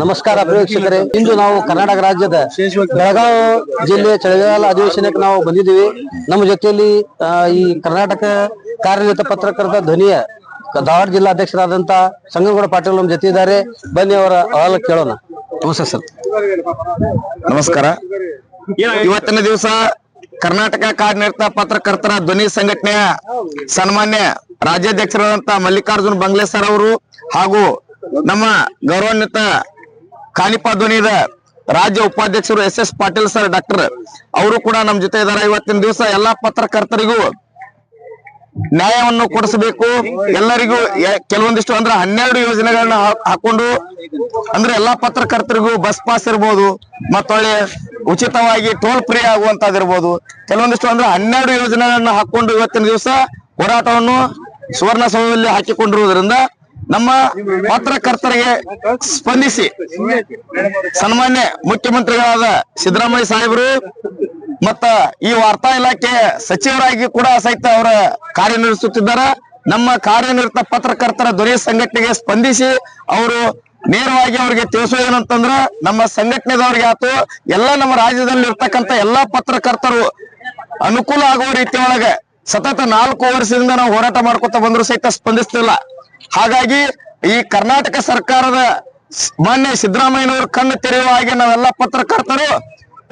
ನಮಸ್ಕಾರ ಪ್ರೇಕ್ಷಕರೇ. ಇಂದು ನಾವು ಕರ್ನಾಟಕ ರಾಜ್ಯದ ಬೆಳಗಾವ್ ಜಿಲ್ಲೆ ಚಳಿಗಾಲ ಅಧಿವೇಶನಕ್ಕೆ ನಾವು ಬಂದಿದ್ದೀವಿ. ನಮ್ಮ ಜೊತೆಯಲ್ಲಿ ಆ, ಈ ಕರ್ನಾಟಕ ಕಾರ್ಯನಿರತ ಪತ್ರಕರ್ತ ಧ್ವನಿಯ ಧಾರವಾಡ ಜಿಲ್ಲಾ ಅಧ್ಯಕ್ಷರಾದಂತ ಸಂಗನಗೌಡ ಪಾಟೀಲ್ ನಮ್ಮ ಜೊತೆ ಇದ್ದಾರೆ. ಬನ್ನಿ ಅವರ ಅಹವಾಲು ಕೇಳೋಣ. ನಮಸ್ತೆ ಸರ್. ನಮಸ್ಕಾರ. ಇವತ್ತಿನ ದಿವಸ ಕರ್ನಾಟಕ ಕಾರ್ಯನಿರತ ಪತ್ರಕರ್ತರ ಧ್ವನಿ ಸಂಘಟನೆಯ ಸನ್ಮಾನ್ಯ ರಾಜ್ಯಾಧ್ಯಕ್ಷರಾದಂತ ಮಲ್ಲಿಕಾರ್ಜುನ್ ಬಂಗ್ಲೆ ಸರ್ ಅವರು ಹಾಗೂ ನಮ್ಮ ಗೌರವಾನ್ವಿತ ಕಾಣಿಪ ಧ್ವನಿದ ರಾಜ್ಯ ಉಪಾಧ್ಯಕ್ಷರು S S Patil sir, doctor ಅವರು ಕೂಡ ನಮ್ಮ ಜೊತೆ ಇದ್ದಾರೆ. ಇವತ್ತಿನ ದಿವಸ ಎಲ್ಲಾ ಪತ್ರಕರ್ತರಿಗೂ ನ್ಯಾಯವನ್ನು ಕೊಡಿಸಬೇಕು. ಎಲ್ಲರಿಗೂ ಕೆಲವೊಂದಿಷ್ಟು ಅಂದ್ರೆ ಹನ್ನೆರಡು ಯೋಜನೆಗಳನ್ನ ಹಾಕೊಂಡು ಅಂದ್ರೆ ಎಲ್ಲಾ ಪತ್ರಕರ್ತರಿಗೂ ಬಸ್ ಪಾಸ್ ಇರ್ಬೋದು, ಮತ್ತೊಳ್ಳೆ ಉಚಿತವಾಗಿ ಟೋಲ್ ಫ್ರೀ ಆಗುವಂತದಿರ್ಬೋದು ಕೆಲವೊಂದಿಷ್ಟು ಅಂದ್ರೆ ಹನ್ನೆರಡು ಯೋಜನೆಗಳನ್ನ ಹಾಕೊಂಡು ಇವತ್ತಿನ ದಿವಸ ಹೋರಾಟವನ್ನು ಸುವರ್ಣಸೌಧದಲ್ಲಿ ಹಾಕಿಕೊಂಡಿರುವುದರಿಂದ ನಮ್ಮ ಪತ್ರಕರ್ತರಿಗೆ ಸ್ಪಂದಿಸಿ. ಸನ್ಮಾನ್ಯ ಮುಖ್ಯಮಂತ್ರಿಗಳಾದ ಸಿದ್ದರಾಮಯ್ಯ ಸಾಹೇಬರು ಮತ್ತ ಈ ವಾರ್ತಾ ಇಲಾಖೆ ಸಚಿವರಾಗಿ ಕೂಡ ಸಹಿತ ಅವರ ಕಾರ್ಯನಿರ್ವಹಿಸುತ್ತಿದ್ದಾರೆ. ನಮ್ಮ ಕಾರ್ಯನಿರತ ಪತ್ರಕರ್ತರ ದೊರೆ ಸಂಘಟನೆಗೆ ಸ್ಪಂದಿಸಿ ಅವರು ನೇರವಾಗಿ ಅವರಿಗೆ ತಿಳಿಸೋದೇನಂತಂದ್ರ ನಮ್ಮ ಸಂಘಟನೆದವ್ರಿಗೆ ಆತು ಎಲ್ಲಾ ನಮ್ಮ ರಾಜ್ಯದಲ್ಲಿ ಇರ್ತಕ್ಕಂತ ಎಲ್ಲಾ ಪತ್ರಕರ್ತರು ಅನುಕೂಲ ಆಗುವ ರೀತಿಯೊಳಗೆ ಸತತ ನಾಲ್ಕು ವರ್ಷದಿಂದ ನಾವು ಹೋರಾಟ ಮಾಡ್ಕೊತ ಬಂದ್ರು ಸಹಿತ ಸ್ಪಂದಿಸ್ತಿಲ್ಲ. ಹಾಗಾಗಿ ಈ ಕರ್ನಾಟಕ ಸರ್ಕಾರದ ಮಾನ್ಯ ಸಿದ್ದರಾಮಯ್ಯನವರು ಕಣ್ಣು ತೆರೆಯುವ ಹಾಗೆ ನಾವೆಲ್ಲ ಪತ್ರಕರ್ತರು,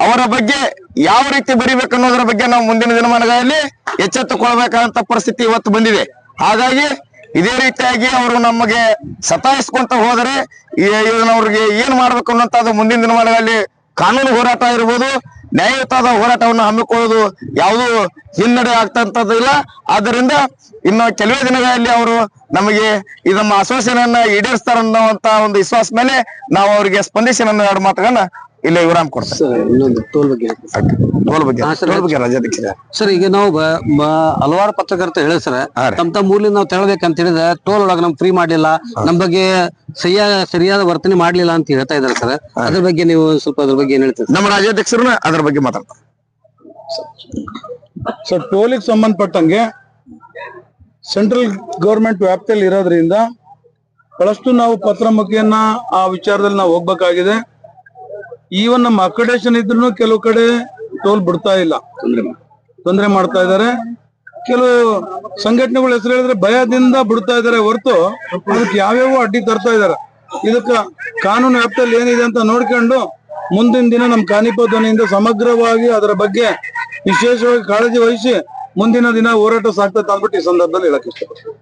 ಅವರ ಬಗ್ಗೆ ಯಾವ ರೀತಿ ಬರಿಬೇಕು ಅನ್ನೋದ್ರ ಬಗ್ಗೆ ನಾವು ಮುಂದಿನ ದಿನಮಾನಗಳಲ್ಲಿ ಎಚ್ಚೆತ್ತುಕೊಳ್ಬೇಕಾದಂತ ಪರಿಸ್ಥಿತಿ ಇವತ್ತು ಬಂದಿದೆ. ಹಾಗಾಗಿ ಇದೇ ರೀತಿಯಾಗಿ ಅವರು ನಮಗೆ ಸತಾಯಿಸ್ಕೊಂತ ಹೋದರೆ ಇದನ್ನ ಅವ್ರಿಗೆ ಏನ್ ಮಾಡ್ಬೇಕು ಅನ್ನೋಂತ ಮುಂದಿನ ದಿನಮಾನಗಳಲ್ಲಿ ಕಾನೂನು ಹೋರಾಟ ಇರ್ಬೋದು ನ್ಯಾಯಯುತವಾದ ಹೋರಾಟವನ್ನು ಹಮ್ಮಿಕೊಳ್ಳುವುದು ಯಾವುದು ಹಿನ್ನಡೆ ಆಗ್ತಂತದ್ದಿಲ್ಲ ಆದ್ದರಿಂದ ಇನ್ನು ಕೆಲವೇ ದಿನಗಳಲ್ಲಿ ಅವರು ನಮಗೆ ಈ ನಮ್ಮ ಆಶ್ವಾಸನೆಯನ್ನ ಈಡೇರಿಸ್ತಾರ ಅನ್ನುವಂತ ಒಂದು ವಿಶ್ವಾಸ ಮೇಲೆ ನಾವು ಅವರಿಗೆ ಸ್ಪಂದಿಸಿ ನನ್ನ ಎರಡು ಮಾತುಗಳನ್ನ ಇಲ್ಲಿ ವಿರಾಮ ಕೊಡ್ತಾರೆ ಸರ್ ಇನ್ನೊಂದು ಟೋಲ್ ಬಗ್ಗೆ ಟೋಲ್ ಬಗ್ಗೆ ಹಾ, ಸರ್. ಟೋಲ್ ಬಗ್ಗೆ ರಾಜ್ಯಾಧ್ಯಕ್ಷರ ಸರ್ ಈಗ ನಾವು ಬ- ಬ- ಹಲವಾರು ಪತ್ರಕರ್ತ ಹೇಳಿದ್ ಸರ್ ಹಾ ರೀ. ತಮ್ಮ ತಮ್ಮ ಊರ್ಲಿ ನಾವು ತೆಳಬೇಕಂತ ಹೇಳಿದ್ರೆ ಟೋಲ್ ಒಳಗ ನಮ್ ಫ್ರೀ ಮಾಡ್ಲಿಲ್ಲ. ನಮ್ ಬಗ್ಗೆ ಸರಿಯಾದ ಸರಿಯಾದ ವರ್ತನೆ ಮಾಡ್ಲಿಲ್ಲ ಅಂತ ಹೇಳ್ತಾ ಇದಾರೆ ಸರ್. ಅದ್ರ ಬಗ್ಗೆ ನೀವು ಸ್ವಲ್ಪ ಅದ್ರ ಬಗ್ಗೆ ಏನ್ ಹೇಳ್ತೀರಿ ನಮ್ಮ ರಾಜ್ಯಾಧ್ಯಕ್ಷರು ಅದ್ರ ಬಗ್ಗೆ ಮಾತಾಡ್ತಾರೆ ಸೊ ಟೋಲಿಗೆ ಸಂಬಂಧಪಟ್ಟಂಗೆ ಸೆಂಟ್ರಲ್ ಗೌರ್ಮೆಂಟ್ ವ್ಯಾಪ್ತಿಯಲ್ಲಿ ಇರೋದ್ರಿಂದ ಬಹಳಷ್ಟು ನಾವು ಪತ್ರ ಮುಖೇನ ಆ ವಿಚಾರದಲ್ಲಿ ನಾವು ಹೋಗ್ಬೇಕಾಗಿದೆ. ಈವನ್ ನಮ್ಮ ಅಕಡೇಶನ್ ಇದ್ರು ಕೆಲವು ಕಡೆ ಟೋಲ್ ಬಿಡ್ತಾ ಇಲ್ಲ. ತೊಂದರೆ ಮಾಡ್ತಾ ಇದ್ದಾರೆ. ಕೆಲವು ಸಂಘಟನೆಗಳ ಹೆಸರು ಹೇಳಿದ್ರೆ ಭಯದಿಂದ ಬಿಡ್ತಾ ಇದ್ದಾರೆ ಹೊರತು ಅದಕ್ಕೆ ಯಾವ್ಯಾವ ಅಡ್ಡಿ ತರ್ತಾ ಇದ್ದಾರೆ. ಇದಕ್ಕ ಕಾನೂನು ವ್ಯಾಪ್ತಿಯಲ್ಲಿ ಏನಿದೆ ಅಂತ ನೋಡ್ಕೊಂಡು ಮುಂದಿನ ದಿನ ನಮ್ಮ ಕಾನಿಪ ಧ್ವನಿಯಿಂದ ಸಮಗ್ರವಾಗಿ ಅದರ ಬಗ್ಗೆ ವಿಶೇಷವಾಗಿ ಕಾಳಜಿ ವಹಿಸಿ ಮುಂದಿನ ದಿನ ಹೋರಾಟ ಸಾಕ್ತದೆ ಅಂದ್ಬಿಟ್ಟು ಈ ಸಂದರ್ಭದಲ್ಲಿ ಹೇಳಕ್ ಇಷ್ಟಪಡ್ತೀನಿ.